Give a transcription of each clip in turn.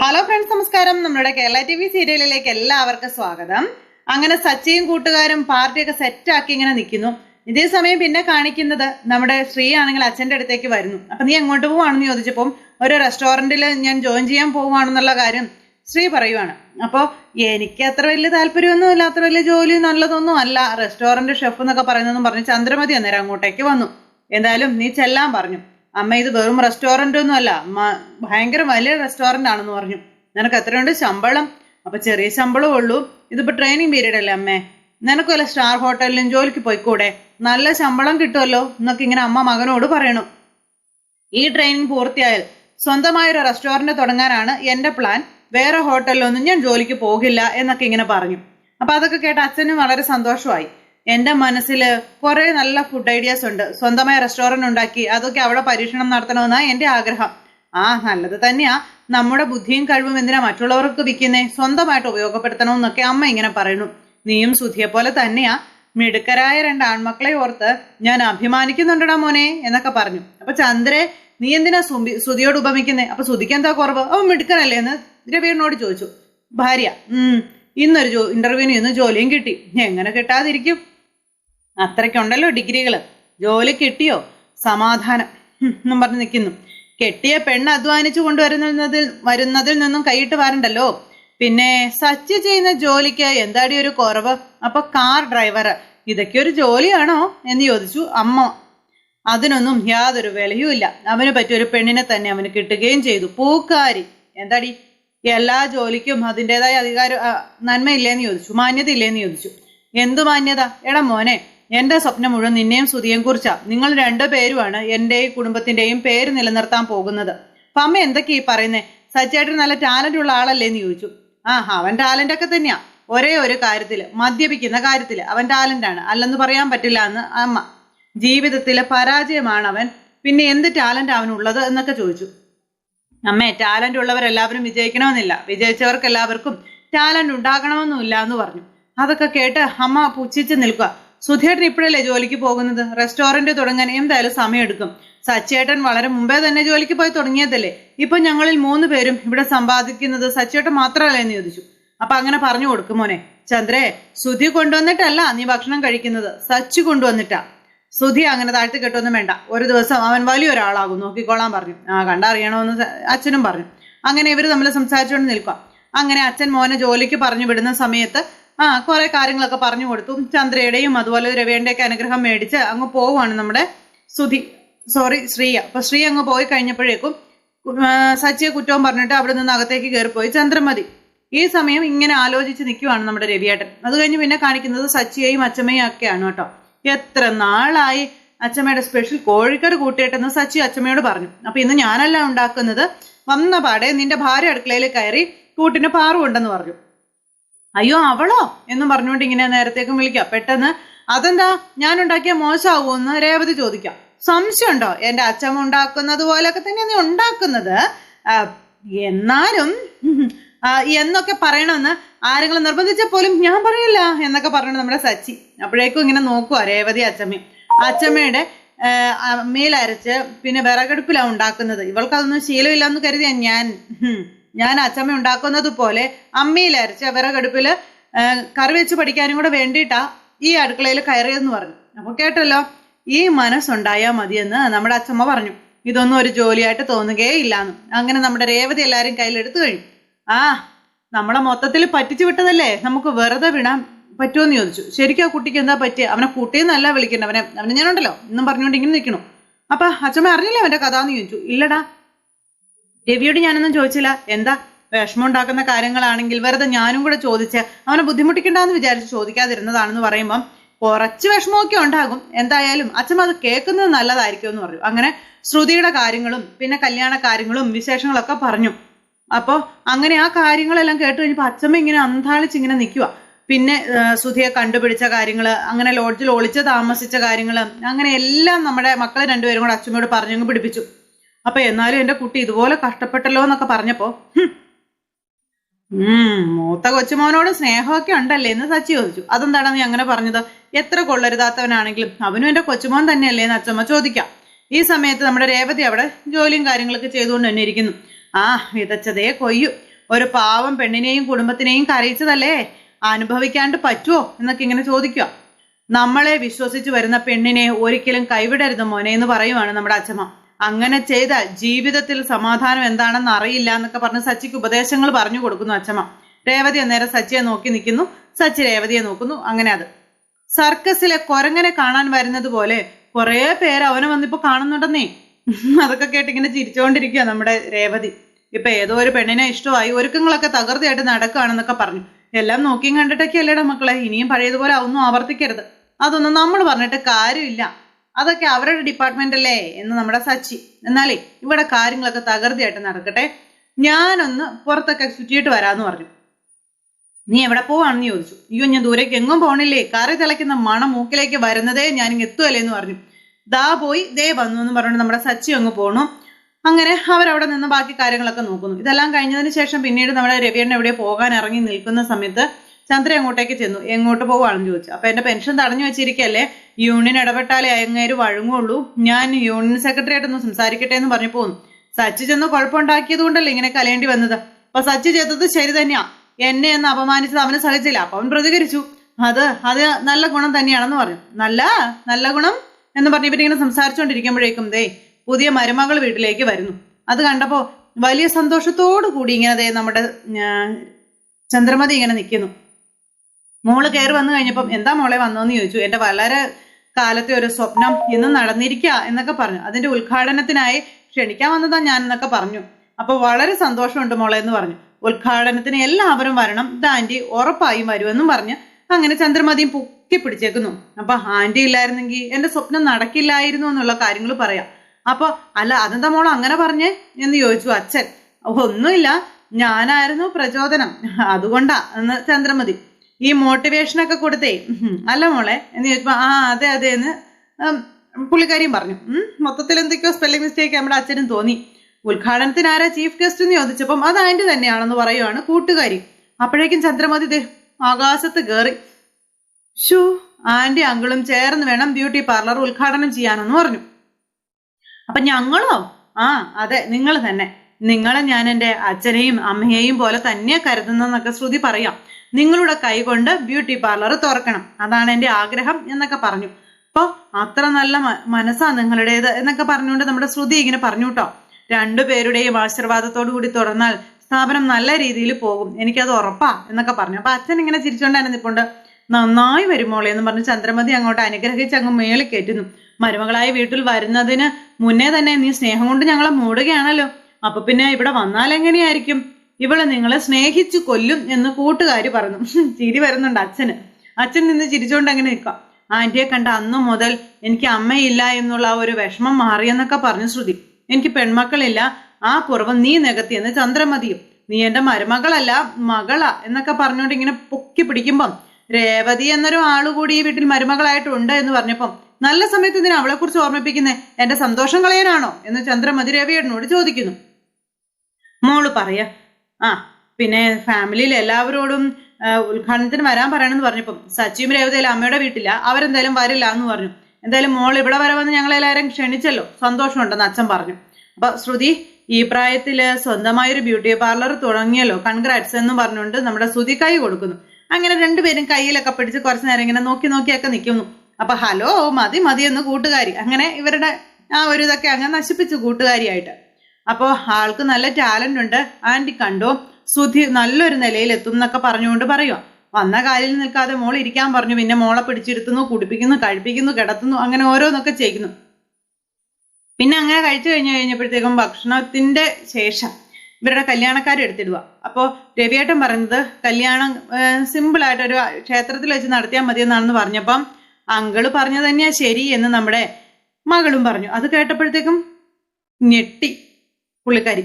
Hello friends നമസ്കാരം. നമ്മുടെ Kerala T V സീരിയലിലേക്ക് എല്ലാവർക്കും സ്വാഗതം. അങ്ങനെ സച്ചിയും കൂട്ടുകാരും പാർട്ടിയൊക്കെ സെറ്റാക്കി ഇങ്ങനെ നിൽക്കുന്നു. ഇതേ സമയം പിന്നെ കാണിക്കുന്നത് നമ്മുടെ ശ്രീ ആണെങ്കിൽ അച്ഛന്റെ അടുത്തേക്ക് വരുന്നു. അപ്പൊ നീ എങ്ങോട്ട് പോവാണെന്ന് ചോദിച്ചപ്പോൾ ഒരു റെസ്റ്റോറന്റിൽ ഞാൻ ജോയിൻ ചെയ്യാൻ പോവുകയാണെന്നുള്ള കാര്യം ശ്രീ പറയുവാണ്. അപ്പോൾ എനിക്ക് അത്ര വലിയ താല്പര്യമൊന്നും ഇല്ല അത്ര വലിയ ജോലി നല്ലതൊന്നും അല്ല. റെസ്റ്റോറന്റ് ഷെഫ് എന്നൊക്കെ പറയുന്നതെന്നും പറഞ്ഞ് ചന്ദ്രമതി അന്നേരം അങ്ങോട്ടേക്ക് വന്നു. എന്തായാലും നീ ചെല്ലാൻ പറഞ്ഞു. അമ്മ ഇത് വെറും റെസ്റ്റോറന്റ് ഒന്നും അല്ല. ഭയങ്കര വലിയ റെസ്റ്റോറന്റ് ആണെന്ന് പറഞ്ഞു. നിനക്ക് എത്രയുണ്ട് ശമ്പളം? അപ്പം ചെറിയ ശമ്പളം ഉള്ളൂ. ഇതിപ്പോൾ ട്രെയിനിങ് പീരീഡ് അല്ലേ അമ്മേ? നിനക്ക് വല്ല സ്റ്റാർ ഹോട്ടലിലും ജോലിക്ക് പോയിക്കൂടെ? നല്ല ശമ്പളം കിട്ടുമല്ലോ എന്നൊക്കെ ഇങ്ങനെ അമ്മ മകനോട് പറയണു. ഈ ട്രെയിനിങ് പൂർത്തിയായാൽ സ്വന്തമായ ഒരു റെസ്റ്റോറന്റ് തുടങ്ങാനാണ് എന്റെ പ്ലാൻ വേറെ ഹോട്ടലിലൊന്നും ഞാൻ ജോലിക്ക് പോകില്ല എന്നൊക്കെ ഇങ്ങനെ പറഞ്ഞു. അപ്പോൾ അതൊക്കെ കേട്ട് അച്ഛനും വളരെ സന്തോഷമായി. എന്റെ മനസ്സിൽ കുറേ നല്ല ഫുഡ് ഐഡിയാസ് ഉണ്ട്. സ്വന്തമായ റെസ്റ്റോറന്റ് ഉണ്ടാക്കി അതൊക്കെ അവിടെ പരീക്ഷണം നടത്തണമെന്നാ എന്റെ ആഗ്രഹം. ആ നല്ലത് തന്നെയാ. നമ്മുടെ ബുദ്ധിയും കഴിവും എന്തിനാ മറ്റുള്ളവർക്ക് വിൽക്കുന്നേ? സ്വന്തമായിട്ട് ഉപയോഗപ്പെടുത്തണമെന്നൊക്കെ അമ്മ ഇങ്ങനെ പറയുന്നു. നീയും സുധിയെ പോലെ തന്നെയാ. മിടുക്കരായ രണ്ട് ആൺമക്കളെ ഓർത്ത് ഞാൻ അഭിമാനിക്കുന്നുണ്ടടാ മോനെ എന്നൊക്കെ പറഞ്ഞു. അപ്പൊ ചന്ദ്രെ നീ എന്തിനാ സുബി സുധിയോട് ഉപമിക്കുന്നേ? അപ്പൊ സുധിക്ക് എന്താ കുറവ്? അവൻ മിടുക്കനല്ലേ എന്ന് രവീറിനോട് ചോദിച്ചു. ഭാര്യ ഉം ഇന്നൊരു ജോ ഇന്റർവ്യൂവിന് ഇന്ന് ജോലിയും കിട്ടി. എങ്ങനെ കിട്ടാതിരിക്കും? അത്രയ്ക്കുണ്ടല്ലോ ഡിഗ്രികൾ ജോലി കിട്ടിയോ? സമാധാനം. എന്നും പറഞ്ഞ് നിൽക്കുന്നു കെട്ടിയ പെണ്ണ് അധ്വാനിച്ചു കൊണ്ടുവരുന്നതിൽ വരുന്നതിൽ നിന്നും കൈയിട്ട് വരണ്ടല്ലോ? പിന്നെ സച്ച് ചെയ്യുന്ന ജോലിക്ക് എന്താടി ഒരു കുറവ്? അപ്പൊ കാർ ഡ്രൈവർ ഇതൊക്കെ ഒരു ജോലിയാണോ? എന്ന് ചോദിച്ചു അമ്മ. അതിനൊന്നും യാതൊരു വിലയും ഇല്ല. അവന് പറ്റിയ ഒരു പെണ്ണിനെ തന്നെ അവന് കിട്ടുകയും ചെയ്തു. പൂക്കാരി. എന്താടി? എല്ലാ ജോലിക്കും അതിന്റെതായ അധികാരം നന്മയില്ലേന്ന് ചോദിച്ചു. മാന്യത ഇല്ലേന്ന് ചോദിച്ചു. എന്തു മാന്യത? എടാ മോനെ എന്റെ സ്വപ്നം മുഴുവൻ നിന്നെയും സുതിയെയും കുറിച്ചാ. നിങ്ങൾ രണ്ടു പേരുമാണ് എന്റെയും കുടുംബത്തിന്റെയും പേര് നിലനിർത്താൻ പോകുന്നത്. അമ്മ എന്തൊക്കെയാ ഈ പറയുന്നേ? സച്ചേട്ടൻ നല്ല ടാലന്റ് ഉള്ള ആളല്ലേ എന്ന് ചോദിച്ചു. ആ അവൻ ടാലന്റ് ഒക്കെ തന്നെയാ. ഒരേ ഒരു കാര്യത്തിൽ മദ്യപിക്കുന്ന കാര്യത്തിൽ അവൻ ടാലന്റ് ആണ്. അല്ലെന്ന് പറയാൻ പറ്റില്ല എന്ന് അമ്മ. ജീവിതത്തിലെ പരാജയമാണ് അവൻ. പിന്നെ എന്ത് ടാലന്റ് അവനുള്ളത് എന്നൊക്കെ ചോദിച്ചു. അമ്മേ ടാലന്റ് ഉള്ളവരെല്ലാവരും വിജയിക്കണമെന്നില്ല. വിജയിച്ചവർക്ക് എല്ലാവർക്കും ടാലന്റ് ഉണ്ടാകണമെന്നില്ല എന്ന് പറഞ്ഞു. അതൊക്കെ കേട്ട് അമ്മ പുച്ഛിച്ച് നിൽക്കുക സുധേട്ടൻ ഇപ്പോഴല്ലേ ജോലിക്ക് പോകുന്നത്? റെസ്റ്റോറന്റ് തുടങ്ങാൻ എന്തായാലും സമയമെടുക്കും. സച്ചേട്ടൻ വളരെ മുമ്പേ തന്നെ ജോലിക്ക് പോയി തുടങ്ങിയതല്ലേ? ഇപ്പൊ ഞങ്ങളിൽ മൂന്ന് പേരും ഇവിടെ സമ്പാദിക്കുന്നത് സച്ചേട്ടൻ മാത്രമല്ല എന്ന് ചോദിച്ചു. അപ്പൊ അങ്ങനെ പറഞ്ഞു കൊടുക്കും മോനെ. ചന്ദ്രേ സുധി കൊണ്ടുവന്നിട്ടല്ല നീ ഭക്ഷണം കഴിക്കുന്നത്. സച്ചു കൊണ്ടുവന്നിട്ടാ. സുധി അങ്ങനെ താഴ്ത്തി കെട്ടൊന്നും വേണ്ട. ഒരു ദിവസം അവൻ വലിയൊരാളാകും. നോക്കിക്കോളാൻ പറഞ്ഞു. ആ കണ്ടറിയണമെന്ന് അച്ഛനും പറഞ്ഞു. അങ്ങനെ ഇവർ തമ്മിൽ സംസാരിച്ചുകൊണ്ട് നിൽക്കാം. അങ്ങനെ അച്ഛൻ മോനെ ജോലിക്ക് പറഞ്ഞു വിടുന്ന സമയത്ത് ആ കുറെ കാര്യങ്ങളൊക്കെ പറഞ്ഞു കൊടുത്തു. ചന്ദ്രയുടെയും അതുപോലെ രവേണ്ടയൊക്കെ അനുഗ്രഹം മേടിച്ച് അങ്ങ് പോവാണ് നമ്മുടെ സുധി സോറി ശ്രീയ. അപ്പൊ ശ്രീ അങ്ങ് പോയി കഴിഞ്ഞപ്പോഴേക്കും സച്ചിയെ കുറ്റവും പറഞ്ഞിട്ട് അവിടെ നിന്ന് അകത്തേക്ക് കയറിപ്പോയി. ചന്ദ്രമതി ഈ സമയം ഇങ്ങനെ ആലോചിച്ച് നിൽക്കുവാണ് നമ്മുടെ രവിയേട്ടൻ. അത് കഴിഞ്ഞ് പിന്നെ കാണിക്കുന്നത് സച്ചിയെയും അച്ചമ്മയും ഒക്കെയാണ് കേട്ടോ. എത്ര നാളായി അച്ചമ്മയുടെ സ്പെഷ്യൽ കോഴിക്കട് കൂട്ടിയിട്ടെന്ന് സച്ചി അച്ചമ്മയോട് പറഞ്ഞു. അപ്പൊ ഇന്ന് ഞാനല്ല ഉണ്ടാക്കുന്നത്. വന്ന പാടെ നിന്റെ ഭാര്യ അടുക്കളയിൽ കയറി കൂട്ടിന് പാറുണ്ടെന്ന് പറഞ്ഞു. അയ്യോ അവളോ? എന്നും പറഞ്ഞുകൊണ്ട് ഇങ്ങനെ നേരത്തേക്കും വിളിക്കാം പെട്ടെന്ന് അതെന്താ? ഞാൻ ഉണ്ടാക്കിയ മോശമാവുമെന്ന് രേവതി ചോദിക്കാം സംശയം ഉണ്ടോ എന്റെ അച്ഛൻ ഉണ്ടാക്കുന്നത് പോലെയൊക്കെ തന്നെ നീ ഉണ്ടാക്കുന്നത്? എന്നാലും എന്നൊക്കെ പറയണമെന്ന് ആരെങ്കിലും നിർബന്ധിച്ചാൽ പോലും ഞാൻ പറയില്ല എന്നൊക്കെ പറഞ്ഞു നമ്മുടെ സച്ചി അപ്പോഴേക്കും ഇങ്ങനെ നോക്കുക രേവതി അച്ചമ്മയും. അച്ചമ്മയുടെ അമ്മയിലരച്ച് പിന്നെ വിറകടുപ്പിലാണ് ഉണ്ടാക്കുന്നത്. ഇവൾക്ക് അതൊന്നും ശീലമില്ല എന്ന് കരുതിയാ ഞാൻ. ഞാൻ അച്ചമ്മ ഉണ്ടാക്കുന്നത് പോലെ അമ്മിയിലരച്ച് വിറകടുപ്പിൽ കറി വെച്ച് പഠിക്കാനും കൂടെ വേണ്ടിയിട്ടാ ഈ അടുക്കളയിൽ കയറിയെന്ന് പറഞ്ഞു. അപ്പൊ കേട്ടല്ലോ ഈ മനസ്സുണ്ടായാൽ മതിയെന്ന് നമ്മുടെ അച്ചമ്മ പറഞ്ഞു. ഇതൊന്നും ഒരു ജോലിയായിട്ട് തോന്നുകയേ ഇല്ലാന്ന്. അങ്ങനെ നമ്മുടെ രേവതി എല്ലാവരും കയ്യിലെടുത്തു കഴിഞ്ഞു. ആ നമ്മളെ മൊത്തത്തിൽ പറ്റിച്ചു വിട്ടതല്ലേ? നമുക്ക് വെറുതെ വിടാൻ പറ്റുമെന്ന് ചോദിച്ചു. ശരിക്കും ആ കുട്ടിക്ക് എന്താ പറ്റിയ? അവനെ കുട്ടിയെന്നല്ല വിളിക്കണ്ട അവനെ അവനെ ഞാനുണ്ടല്ലോ. എന്നും പറഞ്ഞുകൊണ്ട് ഇങ്ങനെ നിൽക്കണു അപ്പൊ അച്ഛമ്മ അറിഞ്ഞില്ലേ അവന്റെ കഥ എന്ന് ചോദിച്ചു. ഇല്ലടാ രവിയോട് ഞാനൊന്നും ചോദിച്ചില്ല. എന്താ? വിഷമം ഉണ്ടാക്കുന്ന കാര്യങ്ങളാണെങ്കിൽ വെറുതെ ഞാനും കൂടെ ചോദിച്ച് അവനെ ബുദ്ധിമുട്ടിക്കണ്ടെന്ന് വിചാരിച്ച് ചോദിക്കാതിരുന്നതാണെന്ന് പറയുമ്പം കുറച്ച് വിഷമമൊക്കെ ഉണ്ടാകും. എന്തായാലും അച്ഛൻ അത് കേൾക്കുന്നത് നല്ലതായിരിക്കും എന്ന് പറഞ്ഞു. അങ്ങനെ ശ്രുതിയുടെ കാര്യങ്ങളും പിന്നെ കല്യാണ കാര്യങ്ങളും വിശേഷങ്ങളൊക്കെ പറഞ്ഞു. അപ്പോൾ അങ്ങനെ ആ കാര്യങ്ങളെല്ലാം കേട്ട് കഴിഞ്ഞപ്പോൾ അച്ഛമ്മ ഇങ്ങനെ അന്താളിച്ച് ഇങ്ങനെ നിൽക്കുക പിന്നെ ശ്രുതിയെ കണ്ടുപിടിച്ച കാര്യങ്ങൾ അങ്ങനെ ലോഡ്ജിൽ ഒളിച്ച് താമസിച്ച കാര്യങ്ങൾ അങ്ങനെ എല്ലാം നമ്മുടെ മക്കളെ രണ്ടുപേരും കൂടെ അച്ഛമ്മയോട് പറഞ്ഞങ്ങ് പിടിപ്പിച്ചു. അപ്പൊ എന്നാലും എന്റെ കുട്ടി ഇതുപോലെ കഷ്ടപ്പെട്ടല്ലോ എന്നൊക്കെ പറഞ്ഞപ്പോ ഉം മൂത്ത കൊച്ചുമോനോട് സ്നേഹമൊക്കെ ഉണ്ടല്ലേ എന്ന് സച്ചി ചോദിച്ചു. അതെന്താണ് നീ അങ്ങനെ പറഞ്ഞത്? എത്ര കൊള്ളരുതാത്തവനാണെങ്കിലും അവനും എന്റെ കൊച്ചുമോൻ തന്നെയല്ലേ എന്ന് അച്ചമ്മ ചോദിക്കാം. ഈ സമയത്ത് നമ്മുടെ രേവതി അവിടെ ജോലിയും കാര്യങ്ങളൊക്കെ ചെയ്തുകൊണ്ട് തന്നെ ഇരിക്കുന്നു. ആ വിതച്ചതേ കൊയ്യു. ഒരു പാവം പെണ്ണിനെയും കുടുംബത്തിനെയും കരയിച്ചതല്ലേ? അനുഭവിക്കാണ്ട് പറ്റുമോ എന്നൊക്കെ ഇങ്ങനെ ചോദിക്കുക. നമ്മളെ വിശ്വസിച്ച് വരുന്ന പെണ്ണിനെ ഒരിക്കലും കൈവിടരുത് മോനെ എന്ന് പറയുവാണ് നമ്മുടെ അച്ഛമ്മ അങ്ങനെ ചെയ്താൽ ജീവിതത്തിൽ സമാധാനം എന്താണെന്ന് അറിയില്ല എന്നൊക്കെ പറഞ്ഞ് സച്ചിക്ക് ഉപദേശങ്ങൾ പറഞ്ഞു കൊടുക്കുന്നു അച്ഛമ്മ രേവതി അന്നേരം സച്ചിയെ നോക്കി നിൽക്കുന്നു. സച്ചി രേവതിയെ നോക്കുന്നു. അങ്ങനെ അത്. സർക്കസിലെ കൊരങ്ങനെ കാണാൻ വരുന്നത് പോലെ കുറെ പേര് അവനെ വന്നിപ്പോ കാണുന്നുണ്ടെന്നേ. അതൊക്കെ കേട്ട് ഇങ്ങനെ ചിരിച്ചുകൊണ്ടിരിക്കുക നമ്മുടെ രേവതി. ഇപ്പൊ ഏതോ ഒരു പെണ്ണിനെ ഇഷ്ടമായി ഒരുക്കങ്ങളൊക്കെ തകർത്തിയായിട്ട് നടക്കുകയാണെന്നൊക്കെ പറഞ്ഞു. എല്ലാം നോക്കിയും കണ്ടിട്ടൊക്കെ അല്ലേടാ മക്കളെ. ഇനിയും പഴയതുപോലെ ഒന്നും ആവർത്തിക്കരുത്. അതൊന്നും നമ്മൾ പറഞ്ഞിട്ട് കാര്യമില്ല. അതൊക്കെ അവരുടെ ഡിപ്പാർട്ട്മെന്റ് അല്ലേ എന്ന് നമ്മുടെ സച്ചി. എന്നാലേ ഇവിടെ കാര്യങ്ങളൊക്കെ തകൃതിയായിട്ട് നടക്കട്ടെ. ഞാനൊന്ന് പുറത്തൊക്കെ ചുറ്റിയിട്ട് വരാന്ന് പറഞ്ഞു. നീ എവിടെ പോവാണെന്ന് ചോദിച്ചു. അയ്യോ ഞാൻ ദൂരേക്ക് എങ്ങും പോണില്ലേ? കറി തിളയ്ക്കുന്ന മണം മൂക്കിലേക്ക് വരുന്നതേ ഞാൻ ഇങ്ങ് എത്തുമല്ലേ എന്ന് പറഞ്ഞു. ദാ പോയി ദേ വന്നു എന്ന് പറഞ്ഞു നമ്മുടെ സച്ചി അങ്ങ് പോണു. അങ്ങനെ അവരവിടെ നിന്ന് ബാക്കി കാര്യങ്ങളൊക്കെ നോക്കുന്നു. ഇതെല്ലാം കഴിഞ്ഞതിന് ശേഷം പിന്നീട് നമ്മുടെ രവിയണ്ണ എവിടെ പോകാൻ ഇറങ്ങി നിൽക്കുന്ന സമയത്ത് ചന്ദ്ര അങ്ങോട്ടേക്ക് ചെന്നു. എങ്ങോട്ട് പോവാണെന്ന് ചോദിച്ചു. അപ്പൊ എന്റെ പെൻഷൻ തടഞ്ഞു വെച്ചിരിക്കല്ലേ? യൂണിയൻ ഇടപെട്ടാലേ അയങ്ങേര് വഴങ്ങുള്ളൂ. ഞാൻ യൂണിയൻ സെക്രട്ടറി ആയിട്ടൊന്ന് സംസാരിക്കട്ടെ എന്ന് പറഞ്ഞു പോന്നു. സച്ചി ചെന്ന് കുഴപ്പമുണ്ടാക്കിയത് കൊണ്ടല്ലേ ഇങ്ങനെ കലയേണ്ടി വന്നത്? അപ്പൊ സച്ചി ചെയ്തത് ശരി തന്നെയാ. എന്നെ എന്ന് അപമാനിച്ചത് അവന് സഹിച്ചില്ല. അപ്പൊ അവൻ പ്രതികരിച്ചു. അത് അത് നല്ല ഗുണം തന്നെയാണെന്ന് പറഞ്ഞു. നല്ല നല്ല ഗുണം എന്ന് പറഞ്ഞ് ഇവരിങ്ങനെ സംസാരിച്ചുകൊണ്ടിരിക്കുമ്പോഴേക്കും ദേ പുതിയ മരുമകൾ വീട്ടിലേക്ക് വരുന്നു. അത് കണ്ടപ്പോ വലിയ സന്തോഷത്തോടു കൂടി ഇങ്ങനെ ദേ നമ്മുടെ ചന്ദ്രമതി ഇങ്ങനെ നിൽക്കുന്നു മോൾ കയറി വന്നു കഴിഞ്ഞപ്പം എന്താ മോളെ വന്നോന്ന് ചോദിച്ചു. എന്റെ വളരെ കാലത്തെ ഒരു സ്വപ്നം ഇന്ന് നടന്നിരിക്കുക എന്നൊക്കെ പറഞ്ഞു. അതിന്റെ ഉദ്ഘാടനത്തിനായി ക്ഷണിക്കാൻ വന്നതാ ഞാൻ എന്നൊക്കെ പറഞ്ഞു. അപ്പൊ വളരെ സന്തോഷമുണ്ട് മോളെ എന്ന് പറഞ്ഞു. ഉദ്ഘാടനത്തിന് എല്ലാവരും വരണം. ഇത് ആന്റി ഉറപ്പായും വരുമെന്നും പറഞ്ഞ്. അങ്ങനെ ചന്ദ്രമതിയും പൊക്കി പിടിച്ചേക്കുന്നു. അപ്പൊ ആന്റി ഇല്ലായിരുന്നെങ്കിൽ എന്റെ സ്വപ്നം നടക്കില്ലായിരുന്നു എന്നുള്ള കാര്യങ്ങൾ പറയാം. അപ്പൊ അല്ല അതെന്താ മോൾ അങ്ങനെ പറഞ്ഞേ എന്ന് ചോദിച്ചു അച്ഛൻ. ഒന്നുമില്ല. ഞാനായിരുന്നു പ്രചോദനം. അതുകൊണ്ടാ എന്ന് ചന്ദ്രമതി ഈ മോട്ടിവേഷനൊക്കെ കൊടുത്തേ അല്ല മോളെ എന്ന് ചോദിച്ചപ്പോ ആ അതെ അതെ എന്ന് പുള്ളിക്കാരിയും പറഞ്ഞു. മൊത്തത്തിൽ എന്തൊക്കെയോ സ്പെല്ലിംഗ് മിസ്റ്റേക്ക് നമ്മുടെ അച്ഛനും തോന്നി. ഉദ്ഘാടനത്തിന് ആരാ ചീഫ് ഗസ്റ്റ് എന്ന് ചോദിച്ചപ്പം അത് ആന്റി തന്നെയാണെന്ന് പറയുവാണ് കൂട്ടുകാരി. അപ്പോഴേക്കും ചന്ദ്രമതി ദേ ആകാശത്ത് കയറി ഷൂ ആന്റി അങ്കിളും ചേർന്ന് വേണം ബ്യൂട്ടി പാർലർ ഉദ്ഘാടനം ചെയ്യാനെന്ന് പറഞ്ഞു. അപ്പൊ ഞങ്ങളോ? ആ അതെ നിങ്ങൾ തന്നെ. നിങ്ങളെ ഞാൻ എന്റെ അച്ഛനെയും അമ്മയെയും പോലെ തന്നെ കരുതുന്നെന്നൊക്കെ ശ്രുതി പറയാം. നിങ്ങളുടെ കൈകൊണ്ട് ബ്യൂട്ടി പാർലർ തുറക്കണം. അതാണ് എന്റെ ആഗ്രഹം എന്നൊക്കെ പറഞ്ഞു. അപ്പോൾ അത്ര നല്ല മനസ്സാണ് മനസ്സാ നിങ്ങളുടേത് എന്നൊക്കെ പറഞ്ഞുകൊണ്ട് നമ്മുടെ ശ്രുതി ഇങ്ങനെ പറഞ്ഞു കേട്ടോ രണ്ടുപേരുടെയും ആശീർവാദത്തോടു കൂടി തുറന്നാൽ സ്ഥാപനം നല്ല രീതിയിൽ പോകും. എനിക്കത് ഉറപ്പാ എന്നൊക്കെ പറഞ്ഞു. അപ്പൊ അച്ഛൻ ഇങ്ങനെ ചിരിച്ചോണ്ടാണ് നിപ്പുണ്ട്. നന്നായി വരുമോളെ എന്ന് പറഞ്ഞ് ചന്ദ്രമതി അങ്ങോട്ട് അനുഗ്രഹിച്ച് അങ്ങ് മേളിൽ കയറ്റുന്നു. മരുമകളായി വീട്ടിൽ വരുന്നതിന് മുന്നേ തന്നെ നീ സ്നേഹം കൊണ്ട് ഞങ്ങളെ മൂടുകയാണല്ലോ. അപ്പൊ പിന്നെ ഇവിടെ വന്നാൽ എങ്ങനെയായിരിക്കും? ഇവൾ നിങ്ങളെ സ്നേഹിച്ചു കൊല്ലും എന്ന് കൂട്ടുകാർ പറഞ്ഞു. ചിരി വരുന്നുണ്ട് അച്ഛന്. അച്ഛൻ നിന്ന് ചിരിച്ചോണ്ട് അങ്ങനെ നിൽക്കാം. ആന്റിയെ കണ്ട അന്നു മുതൽ എനിക്ക് അമ്മയില്ല എന്നുള്ള ആ ഒരു വിഷമം മാറിയെന്നൊക്കെ പറഞ്ഞു ശ്രുതി. എനിക്ക് പെൺമക്കളില്ല. ആ കുറവ് നീ നികത്തിയെന്ന് ചന്ദ്രമതിയും. നീ എന്റെ മരുമകളല്ല മകളാ എന്നൊക്കെ പറഞ്ഞുകൊണ്ട് ഇങ്ങനെ പൊക്കി പിടിക്കുമ്പം രേവതി എന്നൊരു ആൾ കൂടി ഈ വീട്ടിൽ മരുമകളായിട്ടുണ്ട് എന്ന് പറഞ്ഞപ്പം നല്ല സമയത്ത് ഇതിന് അവളെ കുറിച്ച് ഓർമ്മിപ്പിക്കുന്നേ? എന്റെ സന്തോഷം കളയാനാണോ? എന്ന് ചന്ദ്രമതി രവിയേട്ടനോട് ചോദിക്കുന്നു. മോൾ പറയാ ആ പിന്നെ ഫാമിലിയിൽ എല്ലാവരോടും ഉദ്ഘാടനത്തിന് വരാൻ പറയണമെന്ന് പറഞ്ഞപ്പം സച്ചിയും രേവതയിലും അമ്മയുടെ വീട്ടില്ല അവരെന്തായാലും വരില്ല എന്ന് പറഞ്ഞു. എന്തായാലും മോൾ ഇവിടെ വരെ വന്ന് ഞങ്ങളെല്ലാവരും ക്ഷണിച്ചല്ലോ. സന്തോഷമുണ്ടെന്ന് അച്ഛൻ പറഞ്ഞു. അപ്പൊ ശ്രുതി ഈ പ്രായത്തിൽ സ്വന്തമായൊരു ബ്യൂട്ടി പാർലർ തുടങ്ങിയല്ലോ. കൺഗ്രാറ്റ്സ് എന്ന് പറഞ്ഞുകൊണ്ട് നമ്മുടെ ശ്രുതി കൈ കൊടുക്കുന്നു. അങ്ങനെ രണ്ടുപേരും കയ്യിലൊക്കെ പിടിച്ച് കുറച്ച് നേരം ഇങ്ങനെ നോക്കി നോക്കിയൊക്കെ നിൽക്കുന്നു. അപ്പൊ ഹലോ മതി മതി എന്ന് കൂട്ടുകാരി. അങ്ങനെ ഇവരുടെ ആ ഒരു ഇതൊക്കെ അങ്ങ് നശിപ്പിച്ചു കൂട്ടുകാരിയായിട്ട്. അപ്പോൾ ആൾക്ക് നല്ല ടാലന്റ് ഉണ്ട്. ആന്റി കണ്ടോ? സുധി നല്ലൊരു നിലയിൽ എത്തും എന്നൊക്കെ പറഞ്ഞുകൊണ്ട് പറയുക വന്ന കാലിൽ നിൽക്കാതെ മോൾ ഇരിക്കാൻ പറഞ്ഞു. പിന്നെ മോളെ പിടിച്ചിരുത്തുന്നു കുടിപ്പിക്കുന്നു കഴിപ്പിക്കുന്നു കിടത്തുന്നു അങ്ങനെ ഓരോന്നൊക്കെ ചെയ്യുന്നു പിന്നെ അങ്ങനെ കഴിച്ചു കഴിഞ്ഞു കഴിഞ്ഞപ്പോഴത്തേക്കും ഭക്ഷണത്തിന്റെ ശേഷം ഇവരുടെ കല്യാണക്കാരെ എടുത്തിടുക അപ്പോൾ രവിയേട്ടൻ പറയുന്നത് കല്യാണം സിമ്പിൾ ആയിട്ടൊരു ക്ഷേത്രത്തിൽ വെച്ച് നടത്തിയാൽ മതി എന്നാണെന്ന് പറഞ്ഞപ്പം അങ്കിൾ പറഞ്ഞു തന്നെയാ ശരി എന്ന് നമ്മുടെ മകളും പറഞ്ഞു. അത് കേട്ടപ്പോഴത്തേക്കും ഞെട്ടി. പുള്ളിക്കാരി.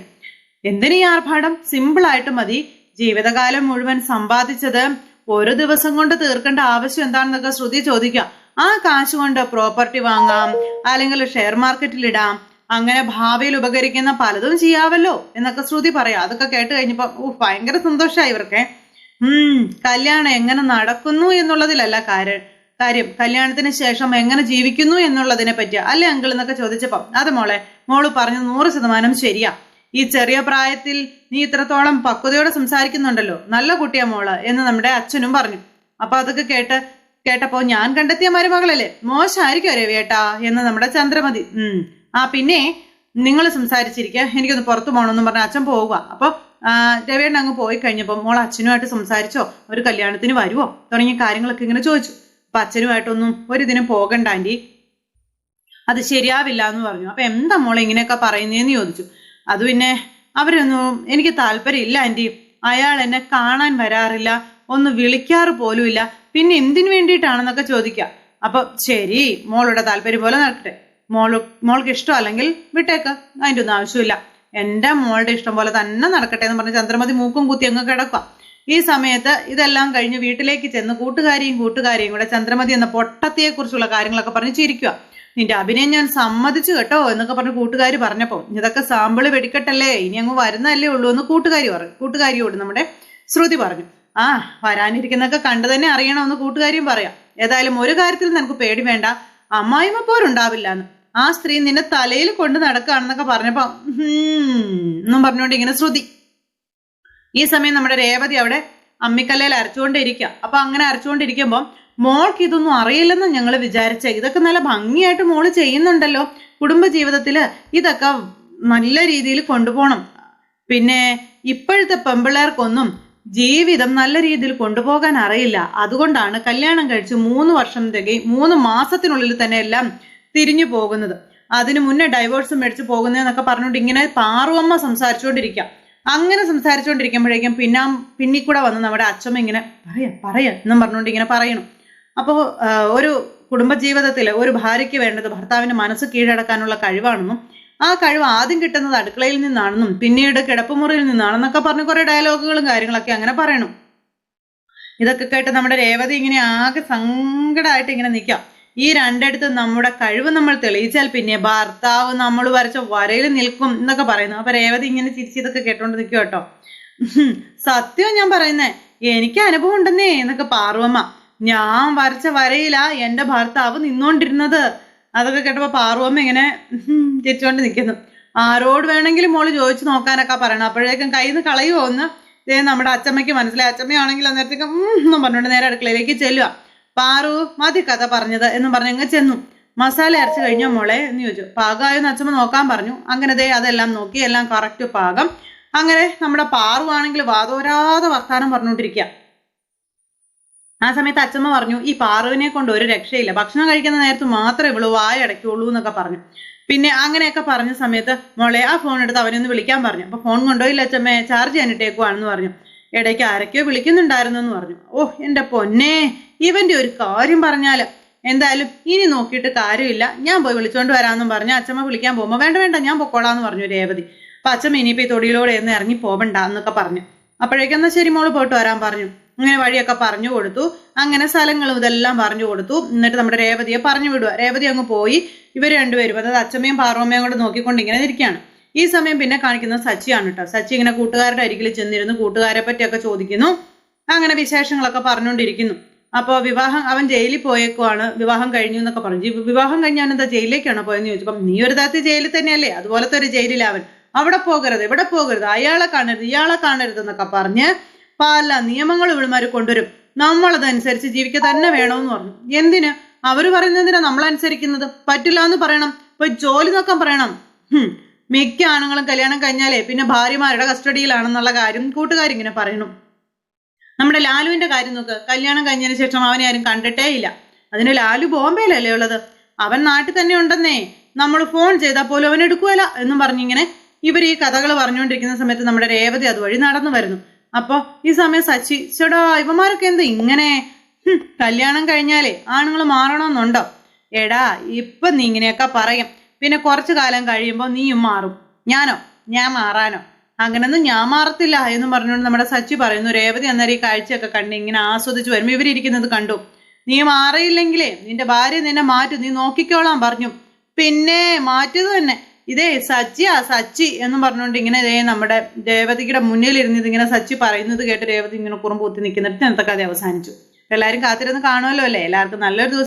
എന്തിനീ ആർഭാടം? സിമ്പിൾ ആയിട്ട് മതി. ജീവിതകാലം മുഴുവൻ സമ്പാദിച്ചത് ഒരു ദിവസം കൊണ്ട് തീർക്കേണ്ട ആവശ്യം എന്താണെന്നൊക്കെ ശ്രുതി ചോദിക്കാം ആ കാശ് കൊണ്ട് പ്രോപ്പർട്ടി വാങ്ങാം അല്ലെങ്കിൽ ഷെയർ മാർക്കറ്റിൽ ഇടാം. അങ്ങനെ ഭാവിയിൽ ഉപകരിക്കുന്ന പലതും ചെയ്യാവല്ലോ എന്നൊക്കെ ശ്രുതി പറയാം. അതൊക്കെ കേട്ട് കഴിഞ്ഞപ്പോ ഊ ഭയങ്കര സന്തോഷമായി ഇവർക്ക്. ഉം കല്യാണം എങ്ങനെ നടക്കുന്നു എന്നുള്ളതിലല്ല കാര്യം കാര്യം. കല്യാണത്തിന് ശേഷം എങ്ങനെ ജീവിക്കുന്നു എന്നുള്ളതിനെ പറ്റിയ അല്ലെ അങ്കിൾ എന്നൊക്കെ ചോദിച്ചപ്പം അത് മോളെ മോൾ പറഞ്ഞു നൂറ് ശതമാനം ശരിയാ. ഈ ചെറിയ പ്രായത്തിൽ നീ ഇത്രത്തോളം പക്വതയോടെ സംസാരിക്കുന്നുണ്ടല്ലോ. നല്ല കുട്ടിയാ മോൾ എന്ന് നമ്മുടെ അച്ഛനും പറഞ്ഞു. അപ്പൊ അതൊക്കെ കേട്ട് കേട്ടപ്പോ ഞാൻ കണ്ടെത്തിയ മരുമകളല്ലേ? മോശമായിരിക്കും രവിയേട്ടാ എന്ന് നമ്മുടെ ചന്ദ്രമതി. ഉം. ആ പിന്നെ നിങ്ങൾ സംസാരിച്ചിരിക്കുക. എനിക്കൊന്ന് പുറത്തു പോകണമെന്നും പറഞ്ഞ അച്ഛൻ പോവുക. അപ്പൊ രവിയേട്ടൻ അങ്ങ് പോയി കഴിഞ്ഞപ്പോൾ മോൾ അച്ഛനുമായിട്ട് സംസാരിച്ചോ? ഒരു കല്യാണത്തിന് വരുമോ തുടങ്ങിയ കാര്യങ്ങളൊക്കെ ഇങ്ങനെ ചോദിച്ചു. അപ്പൊ അച്ഛനുമായിട്ടൊന്നും ഒരു ദിനം പോകണ്ട ആന്റി. അത് ശരിയാവില്ല എന്ന് പറഞ്ഞു. അപ്പൊ എന്താ മോളെ ഇങ്ങനെയൊക്കെ പറയുന്നതെന്ന് ചോദിച്ചു. അത് പിന്നെ അവരൊന്നും എനിക്ക് താല്പര്യമില്ല ആന്റി. അയാൾ എന്നെ കാണാൻ വരാറില്ല ഒന്ന് വിളിക്കാറ് പോലുമില്ല പിന്നെ എന്തിനു വേണ്ടിയിട്ടാണെന്നൊക്കെ ചോദിക്കാം. അപ്പൊ ശരി മോളുടെ താല്പര്യം പോലെ നടക്കട്ടെ. മോൾ മോൾക്ക് ഇഷ്ടം അല്ലെങ്കിൽ വിട്ടേക്ക് അതിന്റെ ഒന്നും ആവശ്യമില്ല. എന്റെ മോളുടെ ഇഷ്ടം പോലെ തന്നെ നടക്കട്ടെ എന്ന് പറഞ്ഞ് ചന്ദ്രമതി മൂക്കും കുത്തി അങ്ങ് കിടക്കാം ഈ സമയത്ത് ഇതെല്ലാം കഴിഞ്ഞ് വീട്ടിലേക്ക് ചെന്ന് കൂട്ടുകാരിയും കൂട്ടുകാരിയും കൂടെ ചന്ദ്രമതി എന്ന പൊട്ടത്തിയെക്കുറിച്ചുള്ള കാര്യങ്ങളൊക്കെ പറഞ്ഞ് ചിരിക്കുക നിന്റെ അഭിനയം ഞാൻ സമ്മതിച്ചു കേട്ടോ എന്നൊക്കെ പറഞ്ഞ് കൂട്ടുകാരി പറഞ്ഞപ്പോൾ ഇതൊക്കെ സാമ്പിൾ വെടിക്കട്ടല്ലേ ഇനി അങ്ങ് വരുന്നല്ലേ ഉള്ളൂ എന്ന് കൂട്ടുകാരി പറഞ്ഞു. കൂട്ടുകാരിയോട് നമ്മുടെ ശ്രുതി പറഞ്ഞു. ആ വരാനിരിക്കുന്നൊക്കെ കണ്ടു തന്നെ അറിയണമെന്ന് കൂട്ടുകാരിയും പറയാം. ഏതായാലും ഒരു കാര്യത്തിൽ നിനക്ക് പേടി വേണ്ട. അമ്മായിമ്മ പോരുണ്ടാവില്ല എന്ന് ആ സ്ത്രീ നിന്നെ തലയിൽ കൊണ്ട് നടക്കുകയാണെന്നൊക്കെ പറഞ്ഞപ്പോ എന്നും പറഞ്ഞുകൊണ്ട് ഇങ്ങനെ ശ്രുതി. ഈ സമയം നമ്മുടെ രേവതി അവിടെ അമ്മിക്കല്ലയിൽ അരച്ചുകൊണ്ടിരിക്കുക. അപ്പൊ അങ്ങനെ അരച്ചുകൊണ്ടിരിക്കുമ്പോൾ മോൾക്ക് ഇതൊന്നും അറിയില്ലെന്ന് ഞങ്ങൾ വിചാരിച്ച. ഇതൊക്കെ നല്ല ഭംഗിയായിട്ട് മോൾ ചെയ്യുന്നുണ്ടല്ലോ. കുടുംബ ജീവിതത്തിൽ ഇതൊക്കെ നല്ല രീതിയിൽ കൊണ്ടുപോകണം. പിന്നെ ഇപ്പോഴത്തെ പെമ്പിള്ളേർക്കൊന്നും ജീവിതം നല്ല രീതിയിൽ കൊണ്ടുപോകാൻ അറിയില്ല. അതുകൊണ്ടാണ് കല്യാണം കഴിച്ച് മൂന്ന് വർഷം തികയും മൂന്ന് മാസത്തിനുള്ളിൽ തന്നെ എല്ലാം തിരിഞ്ഞു പോകുന്നത്. അതിന് മുന്നേ ഡൈവോഴ്സ് മേടിച്ച് പോകുന്നതെന്നൊക്കെ പറഞ്ഞുകൊണ്ട് ഇങ്ങനെ പാറുവമ്മ സംസാരിച്ചുകൊണ്ടിരിക്കാം. അങ്ങനെ സംസാരിച്ചുകൊണ്ടിരിക്കുമ്പോഴേക്കും പിന്നാ പിന്നിക്കൂടെ വന്ന് നമ്മുടെ അച്ഛമ്മ ഇങ്ങനെ പറയാ പറയാ എന്നും പറഞ്ഞുകൊണ്ട് ഇങ്ങനെ പറയണം. അപ്പോൾ ഒരു കുടുംബജീവിതത്തിൽ ഒരു ഭാര്യയ്ക്ക് വേണ്ടത് ഭർത്താവിന്റെ മനസ്സ് കീഴടക്കാനുള്ള കഴിവാണെന്നും ആ കഴിവ് ആദ്യം കിട്ടുന്നത് അടുക്കളയിൽ നിന്നാണെന്നും പിന്നീട് കിടപ്പുമുറിയിൽ നിന്നാണെന്നൊക്കെ പറഞ്ഞ് കുറേ ഡയലോഗുകളും കാര്യങ്ങളൊക്കെ അങ്ങനെ പറയണം. ഇതൊക്കെ കേട്ട് നമ്മുടെ രേവതി ഇങ്ങനെ ആകെ സങ്കടമായിട്ട് ഇങ്ങനെ നിൽക്കാം ഈ രണ്ടിടത്ത് നമ്മുടെ കഴിവ് നമ്മൾ തെളിയിച്ചാൽ പിന്നെ ഭർത്താവ് നമ്മൾ വരച്ച വരയിൽ നിൽക്കും എന്നൊക്കെ പറയുന്നു. അപ്പൊ രേവതി ഇങ്ങനെ ചിരിച്ച് ഇതൊക്കെ കേട്ടോണ്ട് നിൽക്കും കേട്ടോ. സത്യം ഞാൻ പറയുന്നേ എനിക്ക് അനുഭവം ഉണ്ടെന്നേ എന്നൊക്കെ പാർവമ്മ ഞാൻ വരച്ച വരയില എന്റെ ഭർത്താവ് നിന്നോണ്ടിരുന്നത്. അതൊക്കെ കേട്ടപ്പോൾ പാർവമ്മ ഇങ്ങനെ ചിരിച്ചുകൊണ്ട് നിൽക്കുന്നു ആരോട് വേണമെങ്കിലും മോൾ ചോദിച്ചു നോക്കാനൊക്കെ പറയണം. അപ്പോഴേക്കും കയ്യിൽ നിന്ന് കളയുമോ ഒന്ന്? ഇതേ നമ്മുടെ അച്ചമ്മയ്ക്ക് മനസ്സിലായി. അച്ചമ്മയാണെങ്കിൽ അന്നേരത്തേക്ക് എന്നും പറഞ്ഞുകൊണ്ട് നേരെ അടുക്കളയിലേക്ക് ചെല്ലുക പാറു മതി കഥ പറഞ്ഞത് എന്ന് പറഞ്ഞ് അങ്ങ് ചെന്നു. മസാല അരച്ച് കഴിഞ്ഞോ മോളെ എന്ന് ചോദിച്ചു. പാകമായെന്ന് അച്ഛമ്മ നോക്കാൻ പറഞ്ഞു. അങ്ങനെ ദേ അതെല്ലാം നോക്കി എല്ലാം കറക്റ്റ് പാകം. അങ്ങനെ നമ്മുടെ പാറു ആണെങ്കിൽ വാതോരാതെ വർത്താനം പറഞ്ഞുകൊണ്ടിരിക്കുക ആ സമയത്ത് അച്ഛമ്മ പറഞ്ഞു ഈ പാറുവിനെ കൊണ്ട് ഒരു രക്ഷയില്ല. ഭക്ഷണം കഴിക്കുന്ന നേരത്ത് മാത്രമേ ഇവൾ വായ അടയ്ക്കുള്ളൂ എന്നൊക്കെ പറഞ്ഞു. പിന്നെ അങ്ങനെയൊക്കെ പറഞ്ഞ സമയത്ത് മോളെ ആ ഫോൺ എടുത്ത് അവനൊന്ന് വിളിക്കാൻ പറഞ്ഞു. അപ്പൊ ഫോൺ കൊണ്ടുപോയില്ല അച്ഛമ്മേ ചാർജ് ചെയ്യാനിട്ടേക്കുവാണെന്ന് പറഞ്ഞു. ഇടയ്ക്ക് ആരൊക്കെയോ വിളിക്കുന്നുണ്ടായിരുന്നു എന്ന് പറഞ്ഞു. ഓ എന്റെ പൊന്നെ ഇവന്റെ ഒരു കാര്യം പറഞ്ഞാൽ എന്തായാലും ഇനി നോക്കിയിട്ട് കാര്യമില്ല. ഞാൻ പോയി വിളിച്ചോണ്ട് വരാമെന്നും പറഞ്ഞു അച്ഛമ്മ വിളിക്കാൻ പോകുമ്പോൾ വേണ്ട വേണ്ട ഞാൻ പൊക്കോളാന്ന് പറഞ്ഞു രേവതി. അപ്പൊ അച്ഛമ്മ ഇനിയിപ്പോ ഈ തൊടിയിലൂടെ ഒന്ന് ഇറങ്ങി പോവണ്ട എന്നൊക്കെ പറഞ്ഞു. അപ്പോഴേക്കും എന്നാ ശരി മോൾ പോയിട്ട് വരാൻ പറഞ്ഞു. അങ്ങനെ വഴിയൊക്കെ പറഞ്ഞു കൊടുത്തു. അങ്ങനെ സ്ഥലങ്ങളും ഇതെല്ലാം പറഞ്ഞു കൊടുത്തു. എന്നിട്ട് നമ്മുടെ രേവതിയെ പറഞ്ഞു വിടുക. രേവതി അങ്ങ് പോയി. ഇവർ രണ്ടുപേരും അതായത് അച്ഛമ്മയും പാർവമ്മയും കൂടെ നോക്കിക്കൊണ്ട് ഇങ്ങനെ ഇരിക്കുകയാണ്. ഈ സമയം പിന്നെ കാണിക്കുന്നത് സച്ചിയാണ് കേട്ടോ. സച്ചി ഇങ്ങനെ കൂട്ടുകാരുടെ അരികിൽ ചെന്നിരുന്നു. കൂട്ടുകാരെ പറ്റിയൊക്കെ ചോദിക്കുന്നു. അങ്ങനെ വിശേഷങ്ങളൊക്കെ പറഞ്ഞുകൊണ്ടിരിക്കുന്നു. അപ്പോൾ വിവാഹം അവൻ ജയിലിൽ പോയേക്കുവാണ്. വിവാഹം കഴിഞ്ഞു എന്നൊക്കെ പറഞ്ഞു. വിവാഹം കഴിഞ്ഞാൽ എന്താ ജയിലിലേക്കാണോ പോയെന്ന് ചോദിച്ചപ്പം നീ ഒരു തരത്തിൽ ജയിലിൽ തന്നെയല്ലേ? അതുപോലത്തെ ഒരു ജയിലിലാവൻ അവിടെ പോകരുത് ഇവിടെ പോകരുത്. അയാളെ കാണരുത് ഇയാളെ കാണരുത് എന്നൊക്കെ പറഞ്ഞ് പല നിയമങ്ങളും ഇവളുമാർ കൊണ്ടുവരും. നമ്മളതനുസരിച്ച് ജീവിക്കുക തന്നെ വേണമെന്ന് പറഞ്ഞു. എന്തിന്? അവർ പറയുന്നതിനാ നമ്മൾ അനുസരിക്കുന്നത് പറ്റില്ല എന്ന് പറയണം. പോയി ജോലി നോക്കാൻ പറയണം. മിക്ക ആണുങ്ങളും കല്യാണം കഴിഞ്ഞാലേ പിന്നെ ഭാര്യമാരുടെ കസ്റ്റഡിയിലാണെന്നുള്ള കാര്യം കൂട്ടുകാരിങ്ങനെ പറയുന്നു നമ്മുടെ ലാലുവിന്റെ കാര്യം നോക്ക്. കല്യാണം കഴിഞ്ഞതിന് ശേഷം അവനെ ആരും കണ്ടിട്ടേ ഇല്ല. അതിന് ലാലു ബോംബെയിലല്ലേ ഉള്ളത്? അവൻ നാട്ടിൽ തന്നെ ഉണ്ടെന്നേ. നമ്മൾ ഫോൺ ചെയ്താൽ പോലും അവൻ എടുക്കുവല്ല എന്നും പറഞ്ഞിങ്ങനെ ഇവർ ഈ കഥകൾ പറഞ്ഞുകൊണ്ടിരിക്കുന്ന സമയത്ത് നമ്മുടെ രേവതി അതുവഴി നടന്നു വരുന്നു. അപ്പൊ ഈ സമയം സച്ചി ചേടാ ഇവന്മാരൊക്കെ എന്ത് ഇങ്ങനെ? കല്യാണം കഴിഞ്ഞാലേ ആണുങ്ങൾ മാറണമെന്നുണ്ടോ? എടാ ഇപ്പൊ നീ ഇങ്ങനെയൊക്കെ പറയും. പിന്നെ കുറച്ചു കാലം കഴിയുമ്പോൾ നീയും മാറും. ഞാനോ? ഞാൻ മാറാനോ? അങ്ങനൊന്നും ഞാൻ മാറത്തില്ല എന്ന് പറഞ്ഞുകൊണ്ട് നമ്മുടെ സച്ചി പറയുന്നു. രേവതി അന്നേരം ഈ കാഴ്ചയൊക്കെ കണ്ട് ഇങ്ങനെ ആസ്വദിച്ച് വരുമ്പോൾ ഇവരിയ്ക്കുന്നത് കണ്ടു. നീ മാറിയില്ലെങ്കിലേ നിന്റെ ഭാര്യ നിന്നെ മാറ്റും. നീ നോക്കിക്കോളാം പറഞ്ഞു. പിന്നെ മാറ്റിയത് തന്നെ. ഇതേ സച്ചി ആ സച്ചി എന്ന് പറഞ്ഞുകൊണ്ട് ഇങ്ങനെ ഇതേ നമ്മുടെ രേവതിയുടെ മുന്നിൽ ഇരുന്നിത് ഇങ്ങനെ സച്ചി പറയുന്നത് കേട്ട് രേവതി ഇങ്ങനെ കുറുമ്പൂത്തി നിൽക്കുന്നിട്ട് ഇന്നത്തെ കഥ അവസാനിച്ചു. എല്ലാവരും കാത്തിരുന്ന് കാണുമല്ലോ അല്ലേ? എല്ലാവർക്കും നല്ലൊരു ദിവസം